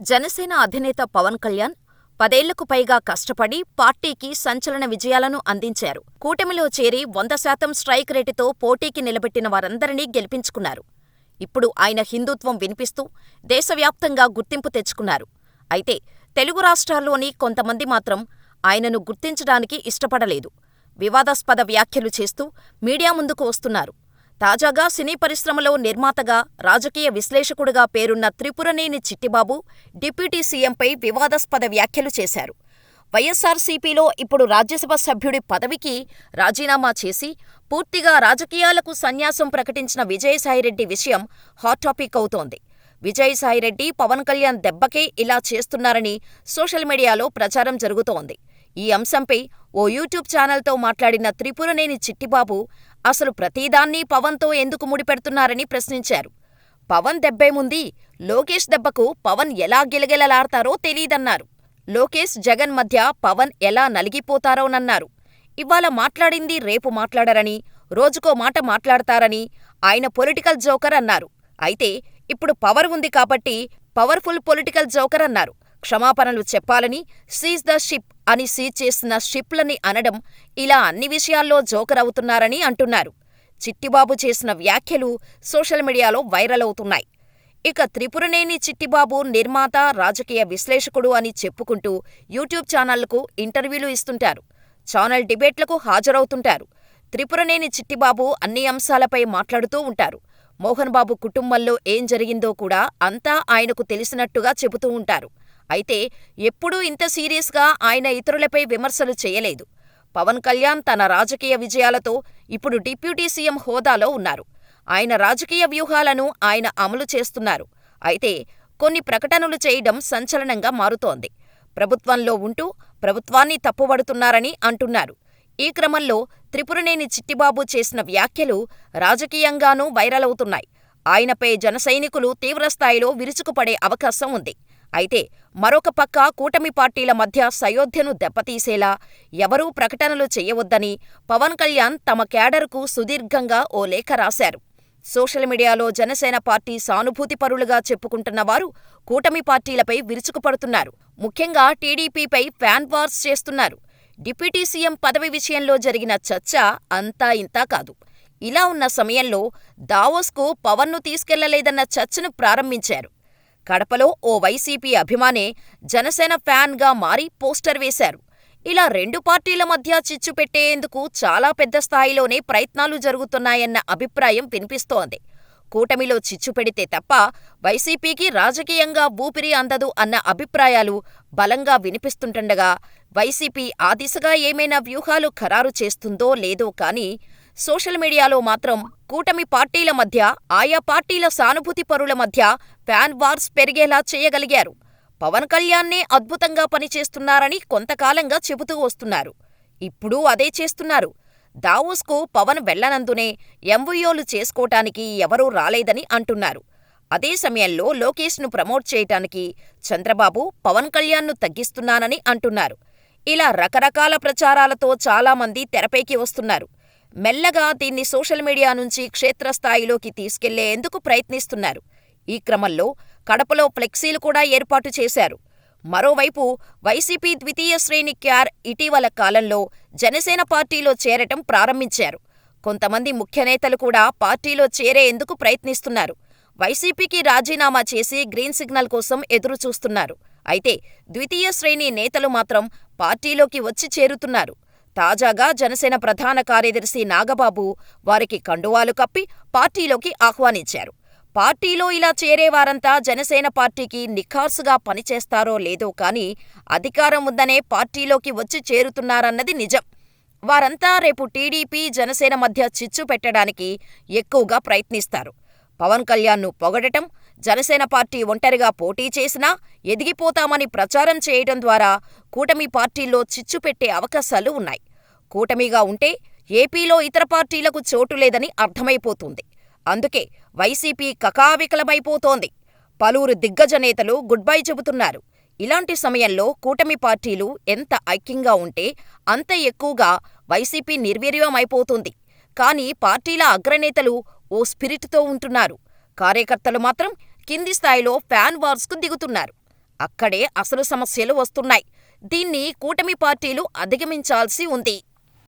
జనసేన అధినేత పవన్ కళ్యాణ్ పదేళ్ళకు పైగా కష్టపడి పార్టీకి సంచలన విజయాలను అందించారు. కూటమిలో చేరి వంద శాతం స్ట్రైక్ రేటుతో పోటీకి నిలబెట్టిన వారందరినీ గెలిపించుకున్నారు. ఇప్పుడు ఆయన హిందూత్వం వినిపిస్తూ దేశవ్యాప్తంగా గుర్తింపు తెచ్చుకున్నారు. అయితే తెలుగు రాష్ట్రాల్లోని కొంతమంది మాత్రం ఆయనను గుర్తించడానికి ఇష్టపడలేదు. వివాదాస్పద వ్యాఖ్యలు చేస్తూ మీడియా ముందుకు వస్తున్నారు. తాజాగా సినీ పరిశ్రమలో నిర్మాతగా, రాజకీయ విశ్లేషకుడుగా పేరున్న త్రిపురనేని చిట్టిబాబు డిప్యూటీ సీఎంపై వివాదాస్పద వ్యాఖ్యలు చేశారు. వైఎస్సార్సీపీలో ఇప్పుడు రాజ్యసభ సభ్యుడి పదవికి రాజీనామా చేసి పూర్తిగా రాజకీయాలకు సన్యాసం ప్రకటించిన విజయసాయిరెడ్డి విషయం హాట్ టాపిక్ అవుతోంది. విజయసాయిరెడ్డి పవన్ కళ్యాణ్ దెబ్బకే ఇలా చేస్తున్నారని సోషల్ మీడియాలో ప్రచారం జరుగుతోంది. ఈ అంశంపై ఓ యూట్యూబ్ ఛానల్తో మాట్లాడిన త్రిపురనేని చిట్టిబాబు అసలు ప్రతిదాన్నీ పవన్తో ఎందుకు ముడిపెడుతున్నారని ప్రశ్నించారు. పవన్ దెబ్బేముంది, లోకేష్ దెబ్బకు పవన్ ఎలా గిలగిలలాడతారో తెలీదన్నారు. లోకేష్, జగన్ మధ్య పవన్ ఎలా నలిగిపోతారోనన్నారు. ఇవాళ మాట్లాడింది రేపు మాట్లాడరని, రోజుకో మాట మాట్లాడతారని ఆయన పొలిటికల్ జోకర్ అన్నారు. అయితే ఇప్పుడు పవర్ ఉంది కాబట్టి పవర్ఫుల్ పొలిటికల్ జోకర్ అన్నారు. క్షమాపణలు చెప్పాలని, సీజ్ ద షిప్ అని సీజ్ చేసిన షిప్లని అనడం ఇలా అన్ని విషయాల్లో జోకర్ అవుతున్నారని అంటున్నారు. చిట్టిబాబు చేసిన వ్యాఖ్యలు సోషల్ మీడియాలో వైరల్ అవుతున్నాయి. ఇక త్రిపురనేని చిట్టిబాబు నిర్మాత, రాజకీయ విశ్లేషకుడు అని చెప్పుకుంటూ యూట్యూబ్ ఛానళ్ళకు ఇంటర్వ్యూలు ఇస్తుంటారు. ఛానల్ డిబేట్లకు హాజరవుతుంటారు. త్రిపురనేని చిట్టిబాబు అన్ని అంశాలపై మాట్లాడుతూ ఉంటారు. మోహన్ బాబు కుటుంబంలో ఏం జరిగిందో కూడా అంతా ఆయనకు తెలిసినట్టుగా చెబుతూ ఉంటారు. అయితే ఎప్పుడూ ఇంత సీరియస్గా ఆయన ఇతరులపై విమర్శలు చేయలేదు. పవన్ కళ్యాణ్ తన రాజకీయ విజయాలతో ఇప్పుడు డిప్యూటీ సీఎం హోదాలో ఉన్నారు. ఆయన రాజకీయ వ్యూహాలను ఆయన అమలు చేస్తున్నారు. అయితే కొన్ని ప్రకటనలు చేయడం సంచలనంగా మారుతోంది. ప్రభుత్వంలో ఉంటూ ప్రభుత్వాన్ని తప్పుబడుతున్నారని అంటున్నారు. ఈ క్రమంలో త్రిపురనేని చిట్టిబాబు చేసిన వ్యాఖ్యలు రాజకీయంగానూ వైరల్ అవుతున్నాయి. ఆయనపై జనసైనికులు తీవ్రస్థాయిలో విరుచుకుపడే అవకాశం ఉంది. అయితే మరొక పక్క కూటమి పార్టీల మధ్య సయోధ్యను దెబ్బతీసేలా ఎవరూ ప్రకటనలు చేయవద్దని పవన్ కళ్యాణ్ తమ క్యాడర్కు సుదీర్ఘంగా ఓ లేఖ రాశారు. సోషల్ మీడియాలో జనసేన పార్టీ సానుభూతిపరులుగా చెప్పుకుంటున్న వారు కూటమి పార్టీలపై విరుచుకుపడుతున్నారు. ముఖ్యంగా టీడీపీపై ఫ్యాన్ వార్స్ చేస్తున్నారు. డిప్యూటీ సీఎం పదవి విషయంలో జరిగిన చర్చ అంతా ఇంతా కాదు. ఇలా ఉన్న సమయంలో దావోస్కు పవన్ను తీసుకెళ్ళలేదన్న చర్చను ప్రారంభించారు. కడపలో ఓ వైసీపీ అభిమానే జనసేన ఫ్యాన్గా మారి పోస్టర్ వేశారు. ఇలా రెండు పార్టీల మధ్య చిచ్చు పెట్టేందుకు చాలా పెద్ద స్థాయిలోనే ప్రయత్నాలు జరుగుతున్నాయన్న అభిప్రాయం వినిపిస్తోంది. కూటమిలో చిచ్చు పెడితే తప్ప వైసీపీకి రాజకీయంగా ఊపిరి అందదు అన్న అభిప్రాయాలు బలంగా వినిపిస్తుంటుండగా వైసీపీ ఆ దిశగా ఏమైనా వ్యూహాలు ఖరారు చేస్తుందో లేదో కానీ సోషల్ మీడియాలో మాత్రం కూటమి పార్టీల మధ్య, ఆయా పార్టీల సానుభూతిపరుల మధ్య ఫ్యాన్ వార్స్ పెరిగేలా చేయగలిగారు. పవన్ కళ్యాణ్నే అద్భుతంగా పనిచేస్తున్నారని కొంతకాలంగా చెబుతూ వస్తున్నారు. ఇప్పుడూ అదే చేస్తున్నారు. దావోస్కు పవన్ వెళ్ళనందునే ఎంవీఓలు చేసుకోటానికి ఎవరూ రాలేదని అంటున్నారు. అదే సమయంలో లోకేష్ను ప్రమోట్ చేయటానికి చంద్రబాబు పవన్ కళ్యాణ్ను తగ్గిస్తున్నానని అంటున్నారు. ఇలా రకరకాల ప్రచారాలతో చాలామంది తెరపైకి వస్తున్నారు. మెల్లగా దీన్ని సోషల్ మీడియా నుంచి క్షేత్రస్థాయిలోకి తీసుకెళ్ళేందుకు ప్రయత్నిస్తున్నారు. ఈ క్రమంలో కడపలో ఫ్లెక్సీలు కూడా ఏర్పాటు చేశారు. మరోవైపు వైసీపీ ద్వితీయ శ్రేణి క్యార్ ఇటీవల కాలంలో జనసేన పార్టీలో చేరటం ప్రారంభించారు. కొంతమంది ముఖ్యనేతలు కూడా పార్టీలో చేరేందుకు ప్రయత్నిస్తున్నారు. వైసీపీకి రాజీనామా చేసి గ్రీన్ సిగ్నల్ కోసం ఎదురుచూస్తున్నారు. అయితే ద్వితీయ శ్రేణి నేతలు మాత్రం పార్టీలోకి వచ్చి చేరుతున్నారు. తాజాగా జనసేన ప్రధాన కార్యదర్శి నాగబాబు వారికి కండువాలు కప్పి పార్టీలోకి ఆహ్వానించారు. పార్టీలో ఇలా చేరేవారంతా జనసేన పార్టీకి నిఖార్సుగా పనిచేస్తారో లేదో కానీ అధికారం ఉందనే పార్టీలోకి వచ్చి చేరుతున్నారన్నది నిజం. వారంతా రేపు టీడీపీ, జనసేన మధ్య చిచ్చు పెట్టడానికి ఎక్కువగా ప్రయత్నిస్తారు. పవన్ కళ్యాణ్ను పొగడటం, జనసేన పార్టీ ఒంటరిగా పోటీ చేసినా ఎదిగిపోతామని ప్రచారం చేయటం ద్వారా కూటమి పార్టీల్లో చిచ్చు పెట్టే అవకాశాలు ఉన్నాయి. కూటమిగా ఉంటే ఏపీలో ఇతర పార్టీలకు చోటు లేదని అర్థమైపోతుంది. అందుకే వైసీపీ కకావికలమైపోతోంది. పలువురు దిగ్గజ నేతలు గుడ్బై చెబుతున్నారు. ఇలాంటి సమయంలో కూటమి పార్టీలు ఎంత ఐక్యంగా ఉంటే అంత ఎక్కువగా వైసీపీ నిర్వీర్యమైపోతుంది. కానీ పార్టీల అగ్రనేతలు ఓ స్పిరిట్తో ఉంటున్నారు. కార్యకర్తలు మాత్రం కింది స్థాయిలో ఫ్యాన్ వార్స్కు దిగుతున్నారు. అక్కడే అసలు సమస్యలు వస్తున్నాయి. దీన్ని కూటమి పార్టీలు అధిగమించాల్సి ఉంది.